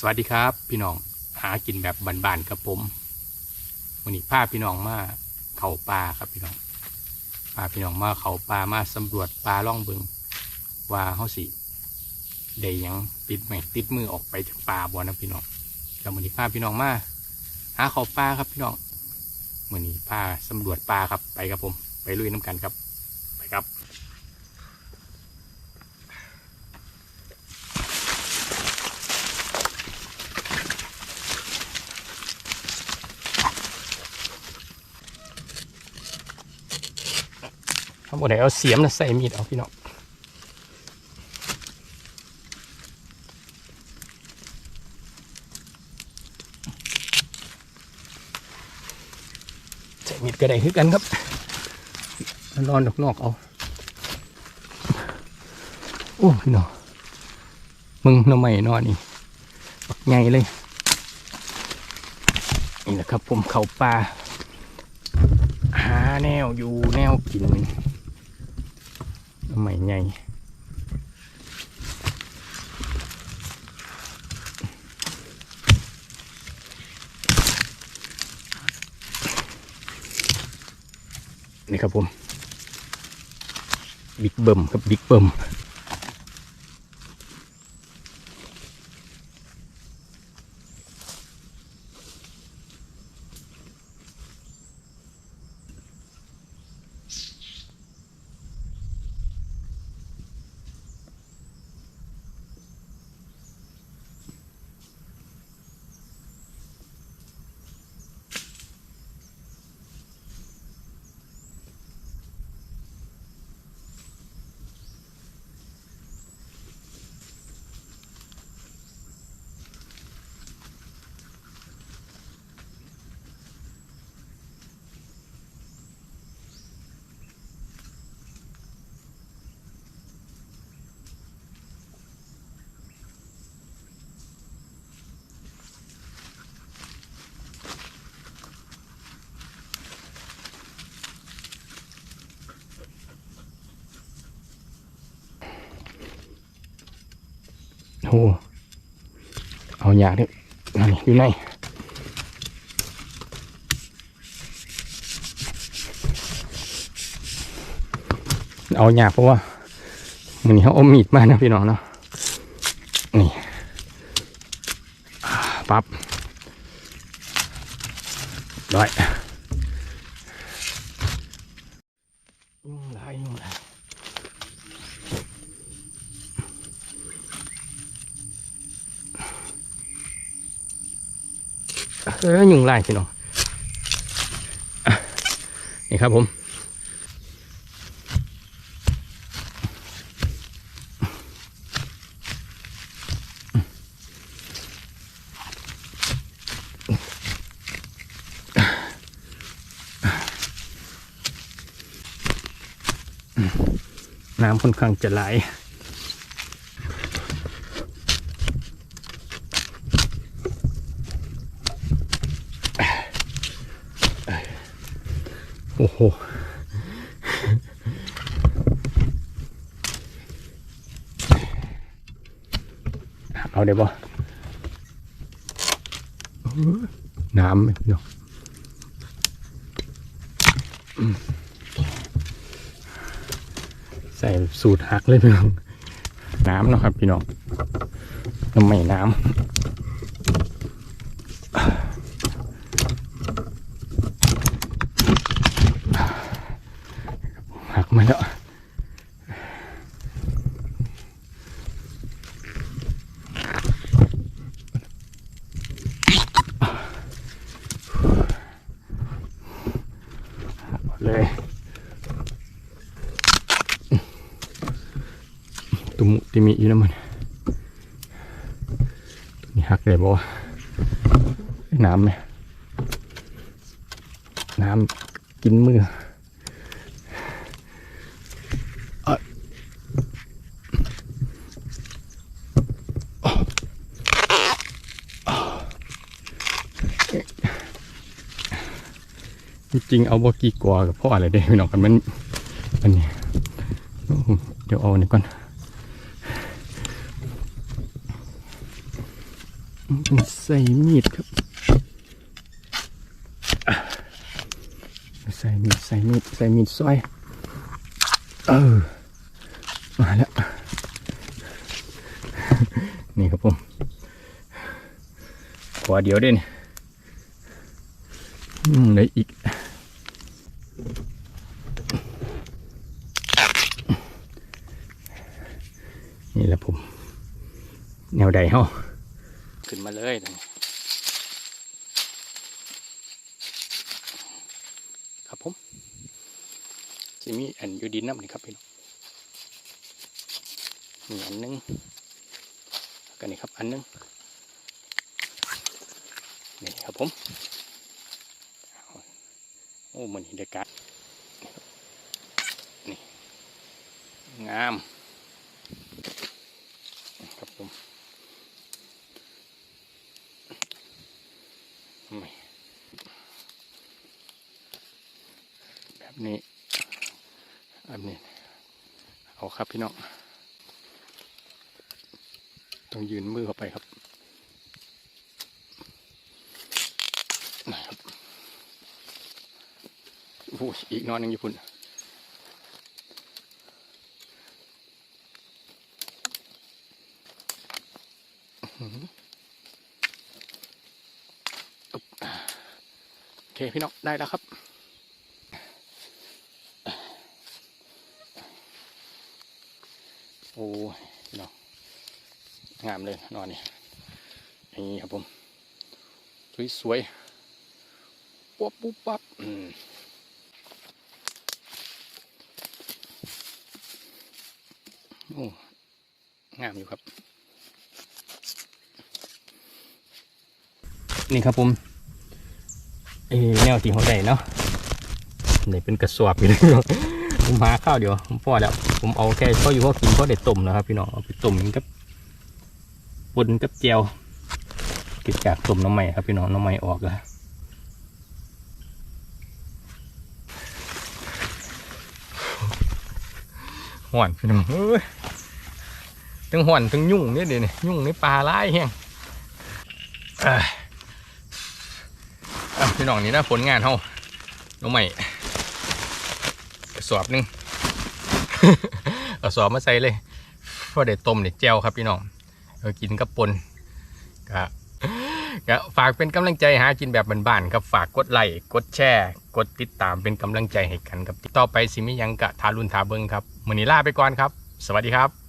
สวัสดีครับพี่น้องหากินแบบบานๆครับผมวันนี้พาพี่น้องมาเขาป่าครับพี่น้องพาพี่น้องมาเขาป่ามาสำรวจป่าล่องเบิงว่าเขาสิได้ยังติดแม่ติดมือออกไปจากป่าบ่นะพี่น้องแล้ววันนี้พาพี่น้องมาหาเขาป่าครับพี่น้องวันนี้พาสำรวจป่าครับไปครับผม ไปลุยน้ำกันครับ ไปครับ ทั้งหมดไหนเอาเสียมนะใส่มีดเอาพี่น้องใส่มีดก็ได้คือกันครับนอนนอกๆเอาโอ้พี่น้องมึงน้ำใหม่นอนนี่ปักใหญ่เลยนี่แหละครับผมเขาปลาหาแนวอยู่แนวกิน ใหม่ไงนี่ครับผมบิ๊กเบิ่มครับบิ๊กเบิ่ม โอ้เอาอยากดินั่นนี่อยู่ไหนเอาอยากเพราะว่ามันนี้เขาอามีดมานะพี่น้องเนาะนี่ปั๊บร้ยยุ่งหลายยุ่งหลาย เออยุงไล่พี่น้องนี่ครับผมน้ำค่อนข้างจะไหล โอ้โห เอาได้บ่น้ำไหมพี่น้องใส่สูตรหักเลยพี่น้อง น้ำเนาะครับพี่น้องน้ำไม่น้ำ หักมาแล้วหักหมด เลย ตุมุติมีอยู่นะมันตัวนี้หักเลยบ่วะน้ำไหมน้ำกินมือ จริงเอาบกี่กว่ากับพ่ออะไรได้พี่น้องกันมันอันนี้เดี๋ยวเอาอันนี้ก่อนใส่มีดครับ ใส่มีดใส่มีดใส่มีดซอยเออมาแล้ว นี่ครับผมขอเดี๋ยวเด่นอืมเลยอีก นี่แหละผม แนวใดเฮาขึ้นมาเลยครับผมจะมีอันยูดินน้ำนี่ครับพี่น้องมีอันหนึงกันนี่ครับอันหนึงนี่ครับผมโอ้มันเห็นเด็กกัดนี่งาม ครับผมไม่แบบนี้แบบนี้ เอา ครับพี่น้องต้องยืนมือเข้าไปครับนะครับโอ้โหอีกนอนหนึ่งญี่ปุ่นโอเคพี่น้องได้แล้วครับ โอ้ยนองงามเลยนอนนี่นี่ครับผม สวยๆปุ๊บปุ๊บปั๊บอืมโอ้งามอยู่ครับ นี่ครับผมเอแนวที่เขาได้เนาะนี่เป็นกระสอบอยู่เลย ผมหาข้าวเดี๋ยวผมพอแล้ว ผมเอาแค่พออยู่พอกินพอได้ต้มนะครับ พี่น้องเอาไปต้มกินกับปนกับแจวกินจากต้มน้ำใหม่ครับพี่น้องน้ำใหม่ออกแล้วห่อนพี่น้องเอ้ยทั้งห่อนทั้งยุ่งเนี่ยเดี๋ยวนี้ยุ่งในปลาร้ายแห้งเอ้ยอะพี่น้องนี่นะผลงานเขาน้องใหม่ สอบหนึง เอาสอบมาใส่เลยพอได้ต้มเนี่ยเจียวครับพี่น้องเอากินกับปนก็ก็ฝากเป็นกำลังใจหากินแบบบ้านๆครับฝากกดไลค์กดแชร์ กดติดตามเป็นกำลังใจให้กันครับต่อไปสิมิยังกะทารุนทาเบิงครับมือนี้ลาไปก่อนครับ สวัสดีครับ